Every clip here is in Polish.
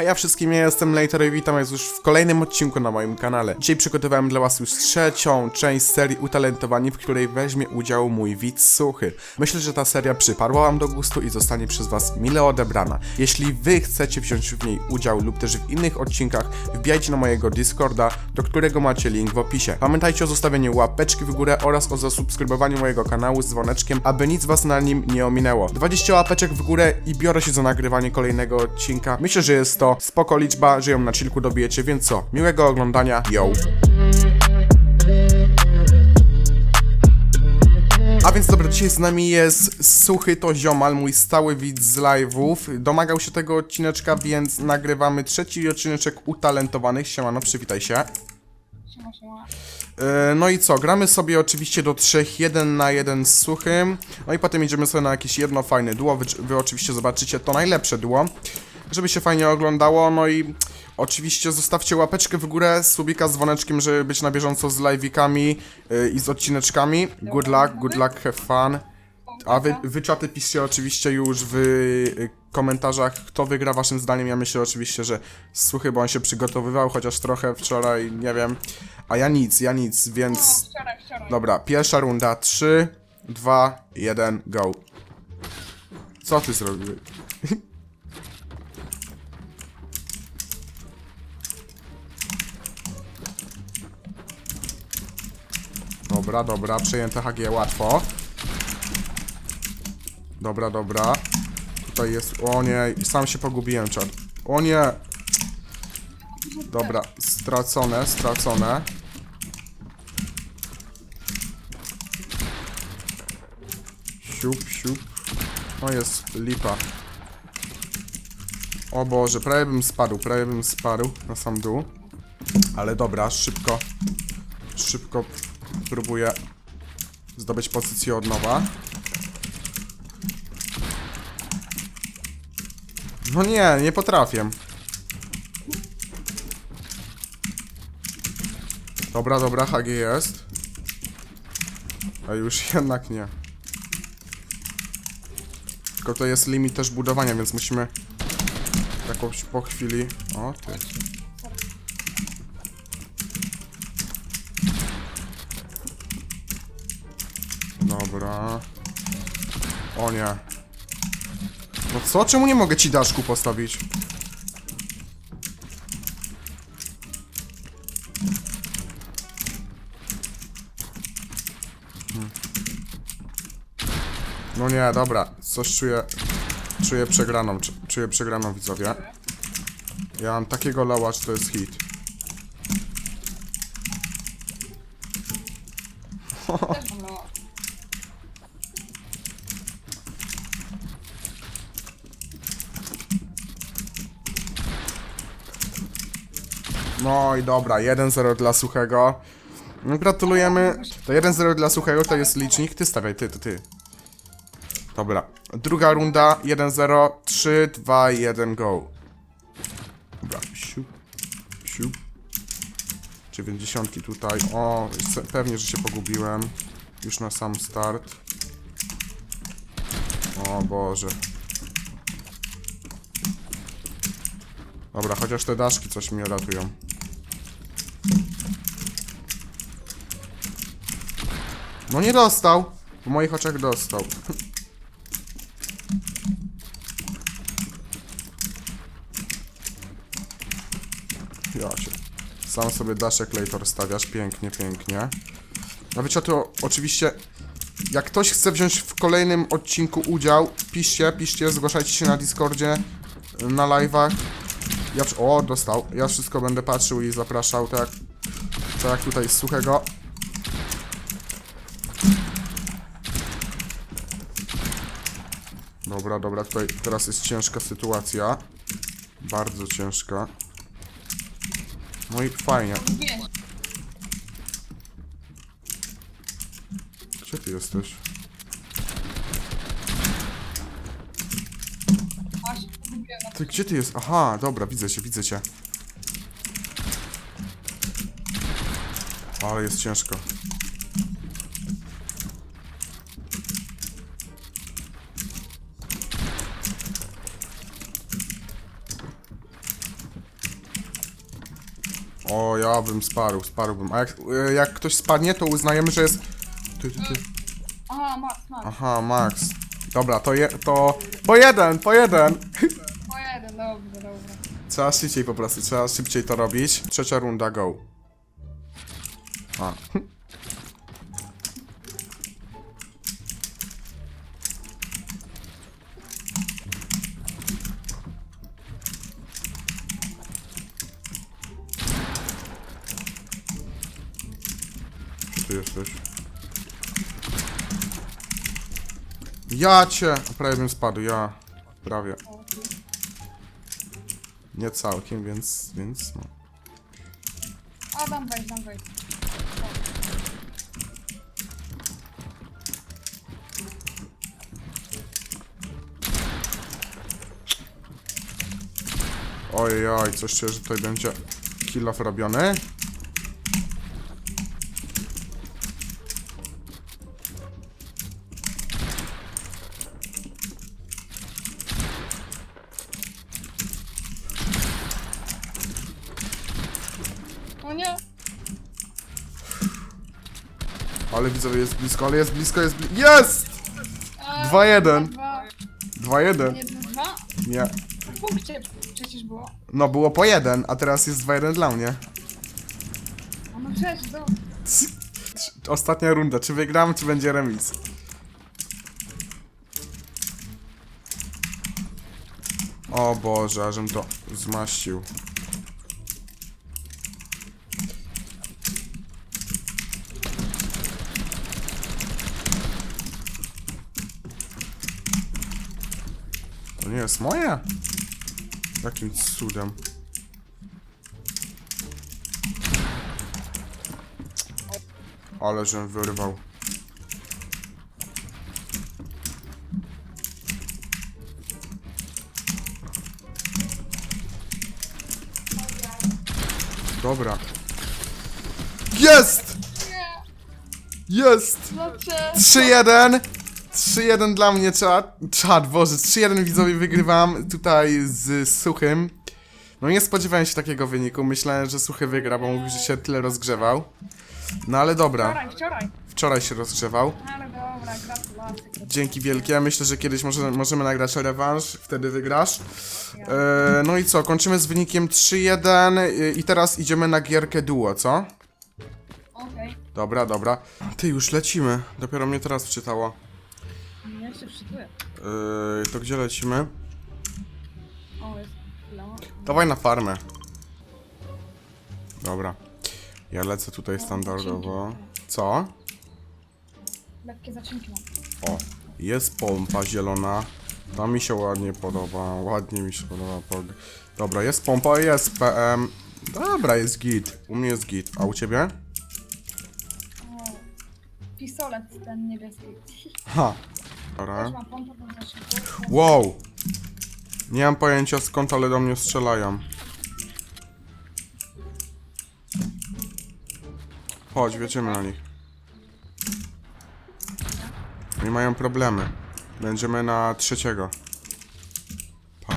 Hej wszystkim, ja jestem Later i witam was już w kolejnym odcinku na moim kanale. Dzisiaj przygotowałem dla was już trzecią część serii Utalentowani, w której weźmie udział mój widz Suchy. Myślę, że ta seria przyparła wam do gustu i zostanie przez was mile odebrana. Jeśli wy chcecie wziąć w niej udział lub też w innych odcinkach, wbijajcie na mojego Discorda, do którego macie link w opisie. Pamiętajcie o zostawieniu łapeczki w górę oraz o zasubskrybowaniu mojego kanału z dzwoneczkiem, aby nic was na nim nie ominęło. 20 łapeczek w górę i biorę się za nagrywanie kolejnego odcinka. Myślę, że jest to spoko liczba, że ją na chillku dobijecie, więc co? Miłego oglądania, yo! A więc dobra, dzisiaj z nami jest Suchy to Ziomal, mój stały widz z live'ów. Domagał się tego odcineczka, więc nagrywamy trzeci odcineczek utalentowanych. Siemano, przywitaj się. Siema, siema. E, No i co, gramy sobie oczywiście do trzech, jeden na jeden z Suchym. No i potem idziemy sobie na jakieś jedno fajne duo. Wy, wy oczywiście zobaczycie to najlepsze duo, żeby się fajnie oglądało. No i oczywiście zostawcie łapeczkę w górę, subika z dzwoneczkiem, żeby być na bieżąco z live'ikami e, i z odcineczkami. Good luck, good luck, have fun. A wy, wy czaty piszcie oczywiście już w y, komentarzach, kto wygra waszym zdaniem. Ja myślę oczywiście, że Suchy, bo on się przygotowywał, chociaż trochę wczoraj, nie wiem. A ja nic, ja nic, więc... Wczoraj. Dobra, pierwsza runda. 3, 2, 1, go. Co ty zrobiłeś? Dobra, dobra, przejęte HG łatwo. Dobra, dobra. Tutaj jest. O nie, sam się pogubiłem, czat. O nie! Dobra, stracone, stracone. Siup, siup. O jest lipa. O Boże, prawie bym spadł, prawie bym spadł na sam dół. Ale dobra, szybko. Szybko próbuję zdobyć pozycję od nowa. No nie, nie potrafię. Dobra, dobra, HG jest. A już jednak nie. Tylko to jest limit też budowania, więc musimy jakoś po chwili... O, ty. O nie. No co? Czemu nie mogę ci daszku postawić? No nie, dobra. Coś czuję... Czuję przegraną, czu- czuję przegraną widzowie. Ja mam takiego lała, że to jest hit. Też mam mało. No i dobra, 1-0 dla Suchego. Gratulujemy. To 1-0 dla Suchego to jest licznik. Ty stawiaj, ty, ty, ty. Dobra. Druga runda, 1-0, 3, 2, 1, go. Dobra, siup, siup. 90 tutaj. O, pewnie, że się pogubiłem. Już na sam start. O Boże. Dobra, chociaż te daszki coś mnie ratują. No nie dostał. W moich oczach dostał. Ja się. Sam sobie daszek later stawiasz. Pięknie, pięknie. A wiecie, to oczywiście jak ktoś chce wziąć w kolejnym odcinku udział, piszcie, piszcie, zgłaszajcie się na Discordzie, na live'ach. Ja, o, dostał. Ja wszystko będę patrzył i zapraszał, tak jak, tak jak tutaj suchego. Dobra, dobra, tutaj teraz jest ciężka sytuacja. Bardzo ciężka. No i fajnie. Gdzie ty jesteś? Ty, gdzie ty jest? Aha, dobra, widzę cię, widzę cię. Ale jest ciężko. O, ja bym sparł, sparłbym. A jak, e, jak ktoś spadnie, to uznajemy, że jest... Ty, ty, ty. Aha, Max, Max. Aha, Max. Dobra, to je, to... Po jeden, po jeden! O jeden, dobrze, dobrze. Trzeba szybciej po prostu, trzeba szybciej to robić. Trzecia runda, go. A. Ja cię! Prawie bym spadł, ja. Prawie. O, Nie całkiem, więc, więc no. A, dam wejść, dam wejść. Ojej, coś czuję, że tutaj będzie kill off robiony. O nie! Ale widzowie, jest blisko, ale jest blisko, jest blisko. Jest! A, 2-1. Dwa, 2-1. nie, dwa? Nie. W punkcie przecież było. No, było po jeden, a teraz jest 2-1 dla mnie. A no przecież, do... Ostatnia runda, czy wygram, czy będzie remis? O Boże, ażem to zmaścił. To nie jest moje? Jakim cudem? Ale żem wyrwał. Dobra. Jest! Jest! Znaczy... 3-1! 3-1 dla mnie, czat. Czat, Boże, 3-1 widzowie wygrywam tutaj z Suchym. No nie spodziewałem się takiego wyniku. Myślałem, że Suchy wygra, bo mówił, że się tyle rozgrzewał. No ale dobra, Wczoraj, wczoraj. wczoraj się rozgrzewał. Ale dobra, gratulacje. Dzięki wielkie. Myślę, że kiedyś może, możemy nagrać rewanż, wtedy wygrasz. E, no i co, kończymy z wynikiem 3-1 y, i teraz idziemy na gierkę duo, co? Okej. Dobra, dobra. Ty, już lecimy. Dopiero mnie teraz wczytało. Ja się wczytuję. Yy, to gdzie lecimy? O, jest chwila. Dawaj na farmę. Dobra. Ja lecę tutaj standardowo. Co? Lekkie zaczynki mam. O, jest pompa zielona. Ta mi się ładnie podoba. Ładnie mi się podoba. Pod... Dobra, jest pompa, jest PM. Dobra, jest git. U mnie jest git. A u ciebie? O, pistolet ten niebieski. Ha. Dobra. Wow. Nie mam pojęcia skąd, ale do mnie strzelają. Chodź, wjedziemy na nich. Nie mają problemy. Będziemy na trzeciego. Pa.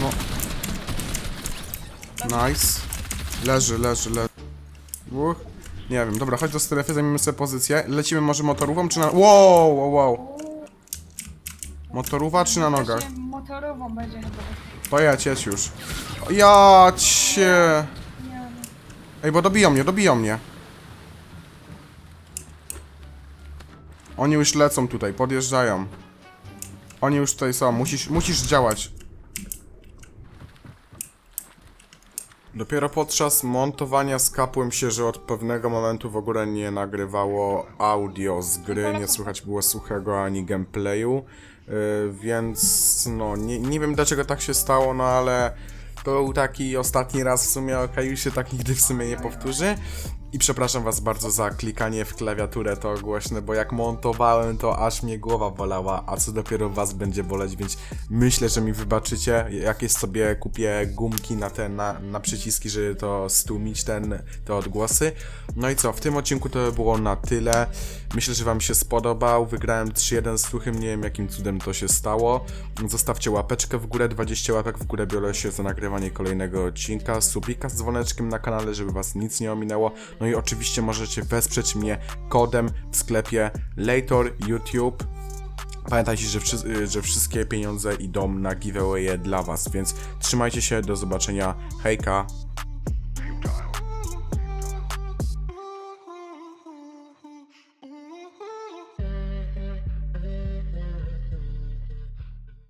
No. Nice. Leży, leży, leży. Uch. Nie wiem, dobra, chodź do strefy, zajmiemy sobie pozycję. Lecimy może motorówką, czy na... Wow, wow, wow. Motorówa, czy na nogach? Motorową będzie chyba. To ja cieć już. Ja cię. Ej, bo dobiją mnie, dobiją mnie. Oni już lecą tutaj, podjeżdżają. Oni już tutaj są, musisz, musisz działać. Dopiero podczas montowania skapłem się, że od pewnego momentu w ogóle nie nagrywało audio z gry, nie słychać było suchego ani gameplayu, yy, więc no nie, nie wiem dlaczego tak się stało, no ale to był taki ostatni raz w sumie, okej, już się tak nigdy w sumie nie powtórzy. I przepraszam was bardzo za klikanie w klawiaturę to głośne, bo jak montowałem to aż mnie głowa bolała, a co dopiero was będzie boleć, więc myślę, że mi wybaczycie. Jakieś sobie kupię gumki na te, na, na przyciski, żeby to stłumić ten, te odgłosy. No i co, w tym odcinku to by było na tyle. Myślę, że wam się spodobał. Wygrałem 3-1 z suchym, nie wiem jakim cudem to się stało. Zostawcie łapeczkę w górę, 20 łapek w górę biorę się za nagrywanie kolejnego odcinka. Subika z dzwoneczkiem na kanale, żeby was nic nie ominęło. No i oczywiście możecie wesprzeć mnie kodem w sklepie Later YouTube. Pamiętajcie, że, wszy- że wszystkie pieniądze idą na giveawaye dla was, więc trzymajcie się, do zobaczenia, hejka!